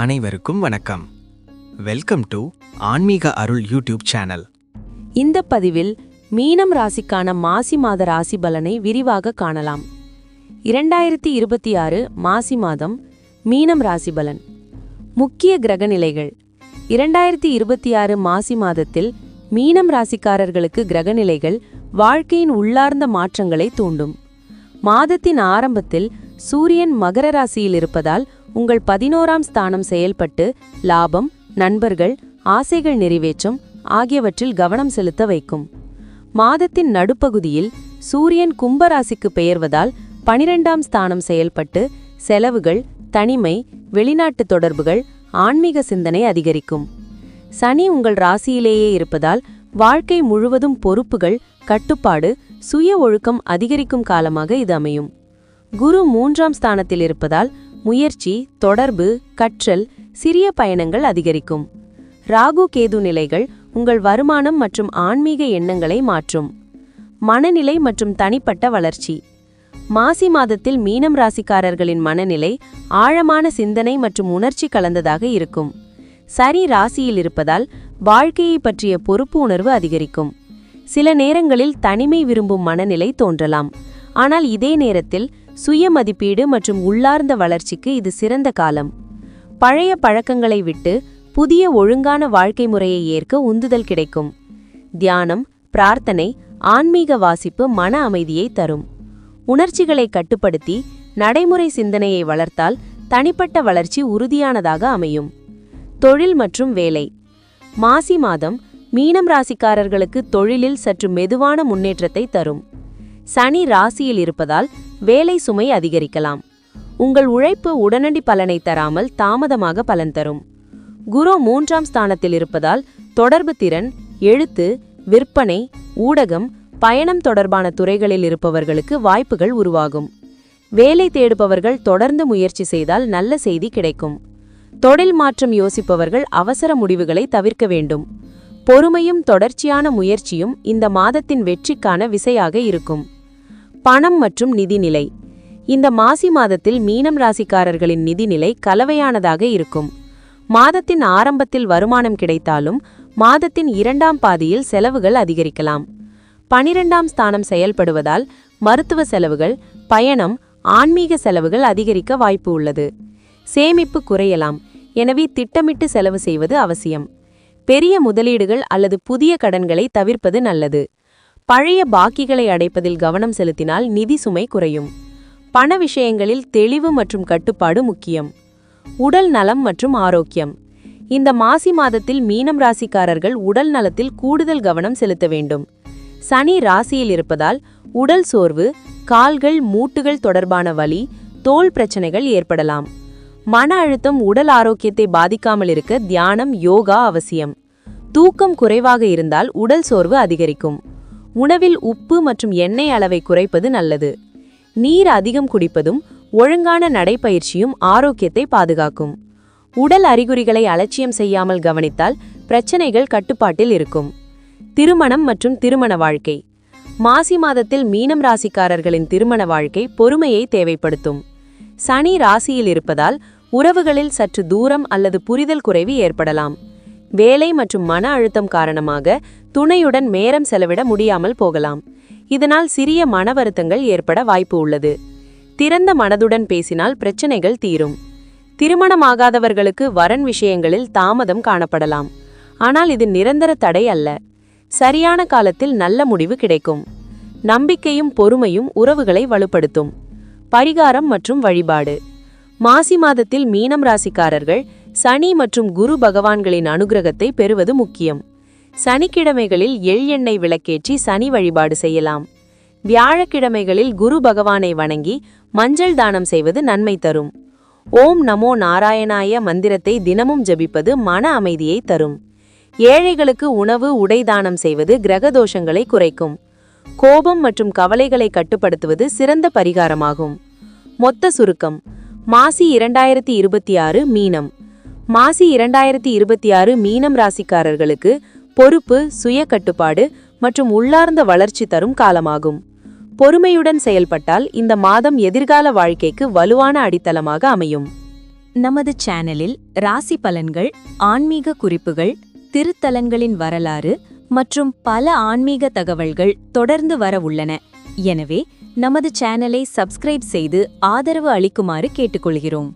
அனைவருக்கும் வணக்கம். Welcome to ஆன்மீக அருள் யூடியூப் சேனல் இந்த பதிவில் மீனம் ராசிக்கான மாசி மாத ராசி பலனை விரிவாக காணலாம். இரண்டாயிரத்தி இருபத்தி ஆறு மாசி மாதம் மீனம் ராசி பலன். முக்கிய கிரகநிலைகள் இரண்டாயிரத்தி இருபத்தி ஆறு மாசி மாதத்தில் மீனம் ராசிக்காரர்களுக்கு கிரகநிலைகள் வாழ்க்கையின் உள்ளார்ந்த மாற்றங்களை தூண்டும். மாதத்தின் ஆரம்பத்தில் சூரியன் மகர ராசியில் இருப்பதால் உங்கள் பதினோராம் ஸ்தானம் செயல்பட்டு லாபம் நண்பர்கள் ஆசைகள் நிறைவேற்றும் ஆகியவற்றில் கவனம் செலுத்த வைக்கும். மாதத்தின் நடுப்பகுதியில் சூரியன் கும்பராசிக்கு பெயர்வதால் பனிரெண்டாம் ஸ்தானம் செயல்பட்டு செலவுகள் தனிமை வெளிநாட்டு தொடர்புகள் ஆன்மீக சிந்தனை அதிகரிக்கும். சனி உங்கள் ராசியிலேயே இருப்பதால் வாழ்க்கை முழுவதும் பொறுப்புகள் கட்டுப்பாடு சுய ஒழுக்கம் அதிகரிக்கும் காலமாக இது அமையும். குரு மூன்றாம் ஸ்தானத்தில் இருப்பதால் முயற்சி தொடர்பு கற்றல் சிறிய பயணங்கள் அதிகரிக்கும். ராகு கேது நிலைகள் உங்கள் வருமானம் மற்றும் ஆன்மீக எண்ணங்களை மாற்றும். மனநிலை மற்றும் தனிப்பட்ட வளர்ச்சி. மாசி மாதத்தில் மீனம் ராசிக்காரர்களின் மனநிலை ஆழமான சிந்தனை மற்றும் உணர்ச்சி கலந்ததாக இருக்கும். சரி ராசியில் இருப்பதால் வாழ்க்கையை பற்றிய பொறுப்பு உணர்வு அதிகரிக்கும். சில நேரங்களில் தனிமை விரும்பும் மனநிலை தோன்றலாம். ஆனால் இதே நேரத்தில் சுய மதிப்பீடு மற்றும் உள்ளார்ந்த வளர்ச்சிக்கு இது சிறந்த காலம். பழைய பழக்கங்களை விட்டு புதிய ஒழுங்கான வாழ்க்கை முறையை ஏற்க உந்துதல் கிடைக்கும். தியானம் பிரார்த்தனை ஆன்மீக வாசிப்பு மன அமைதியை தரும். உணர்ச்சிகளை கட்டுப்படுத்தி நடைமுறை சிந்தனையை வளர்த்தால் தனிப்பட்ட வளர்ச்சி உறுதியானதாக அமையும். தொழில் மற்றும் வேலை. மாசி மாதம் மீனம் ராசிக்காரர்களுக்கு தொழிலில் சற்று மெதுவான முன்னேற்றத்தை தரும். சனி ராசியில் இருப்பதால் வேலை சுமை அதிகரிக்கலாம். உங்கள் உழைப்பு உடனடி பலனை தராமல் தாமதமாக பலன் தரும். குரு மூன்றாம் ஸ்தானத்தில் இருப்பதால் தொடர்பு திறன் எழுத்து விற்பனை ஊடகம் பயணம் தொடர்பான துறைகளில் இருப்பவர்களுக்கு வாய்ப்புகள் உருவாகும். வேலை தேடுபவர்கள் தொடர்ந்து முயற்சி செய்தால் நல்ல செய்தி கிடைக்கும். தொழில் மாற்றம் யோசிப்பவர்கள் அவசர முடிவுகளை தவிர்க்க வேண்டும். பொறுமையும் தொடர்ச்சியான முயற்சியும் இந்த மாதத்தின் வெற்றிக்கான விசையாக இருக்கும். பணம் மற்றும் நிதிநிலை இந்த மாசி மாதத்தில் மீனம் ராசிக்காரர்களின் நிதிநிலை கலவையானதாக இருக்கும். மாதத்தின் ஆரம்பத்தில் வருமானம் கிடைத்தாலும் மாதத்தின் இரண்டாம் பாதியில் செலவுகள் அதிகரிக்கலாம். பனிரெண்டாம் ஸ்தானம் செயல்படுவதால் மருத்துவ செலவுகள் பயணம் ஆன்மீக செலவுகள் அதிகரிக்க வாய்ப்பு உள்ளது. சேமிப்பு குறையலாம். எனவே திட்டமிட்டு செலவு செய்வது அவசியம். பெரிய முதலீடுகள் அல்லது புதிய கடன்களை தவிர்ப்பது நல்லது. பழைய பாக்கிகளை அடைப்பதில் கவனம் செலுத்தினால் நிதி சுமை குறையும். பண விஷயங்களில் தெளிவு மற்றும் கட்டுப்பாடு முக்கியம். உடல் நலம் மற்றும் ஆரோக்கியம். இந்த மாசி மாதத்தில் மீனம் ராசிக்காரர்கள் உடல் நலத்தில் கூடுதல் கவனம் செலுத்த வேண்டும். சனி ராசியில் இருப்பதால் உடல் சோர்வு கால்கள் மூட்டுகள் தொடர்பான வலி தோல் பிரச்சனைகள் ஏற்படலாம். மன அழுத்தம் உடல் ஆரோக்கியத்தை பாதிக்காமல் இருக்க தியானம் யோகா அவசியம். தூக்கம் குறைவாக இருந்தால் உடல் சோர்வு அதிகரிக்கும். உணவில் உப்பு மற்றும் எண்ணெய் அளவை குறைப்பது நல்லது. நீர் அதிகம் குடிப்பதும் ஒழுங்கான நடைப்பயிற்சியும் ஆரோக்கியத்தை பாதுகாக்கும். உடல் அறிகுறிகளை அலட்சியம் செய்யாமல் கவனித்தால் பிரச்சனைகள் கட்டுப்பாட்டில் இருக்கும். திருமணம் மற்றும் திருமண வாழ்க்கை. மாசி மாதத்தில் மீனம் ராசிக்காரர்களின் திருமண வாழ்க்கை பொறுமையை தேவைப்படுத்தும். சனி ராசியில் இருப்பதால் உறவுகளில் சற்று தூரம் அல்லது புரிதல் குறைவு ஏற்படலாம். வேலை மற்றும் மன அழுத்தம் காரணமாக துணையுடன் நேரம் செலவிட முடியாமல் போகலாம். இதனால் சிறிய மன வருத்தங்கள் ஏற்பட வாய்ப்பு உள்ளது. திறந்த மனதுடன் பேசினால் பிரச்சனைகள் தீரும். திருமணமாகாதவர்களுக்கு வரன் விஷயங்களில் தாமதம் காணப்படலாம். ஆனால் இது நிரந்தர தடை அல்ல. சரியான காலத்தில் நல்ல முடிவு கிடைக்கும். நம்பிக்கையும் பொறுமையும் உறவுகளை வலுப்படுத்தும். பரிகாரம் மற்றும் வழிபாடு. மாசி மாதத்தில் மீனம் ராசிக்காரர்கள் சனி மற்றும் குரு பகவான்களின் அனுகிரகத்தை பெறுவது முக்கியம். சனிக்கிழமைகளில் எள் எண்ணெய் விளக்கேற்றி சனி வழிபாடு செய்யலாம். வியாழக்கிழமைகளில் குரு பகவானை வணங்கி மஞ்சள் தானம் செய்வது நன்மை தரும். ஓம் நமோ நாராயணாய மந்திரத்தை தினமும் ஜபிப்பது மன அமைதியை தரும். ஏழைகளுக்கு உணவு உடை தானம் செய்வது கிரகதோஷங்களை குறைக்கும். கோபம் மற்றும் கவலைகளை கட்டுப்படுத்துவது சிறந்த பரிகாரமாகும். மொத்த சுருக்கம் மாசி இரண்டாயிரத்தி இருபத்தி ஆறு மீனம். மாசி இரண்டாயிரத்தி இருபத்தி ஆறு மீனம் ராசிக்காரர்களுக்கு பொறுப்பு சுய கட்டுப்பாடு மற்றும் உள்ளார்ந்த வளர்ச்சி தரும் காலமாகும். பொறுமையுடன் செயல்பட்டால் இந்த மாதம் எதிர்கால வாழ்க்கைக்கு வலுவான அடித்தளமாக அமையும். நமது சேனலில் ராசி பலன்கள் ஆன்மீக குறிப்புகள் திருத்தலன்களின் வரலாறு மற்றும் பல ஆன்மீக தகவல்கள் தொடர்ந்து வர உள்ளன. எனவே நமது சேனலை சப்ஸ்கிரைப் செய்து ஆதரவு அளிக்குமாறு கேட்டுக்கொள்கிறோம்.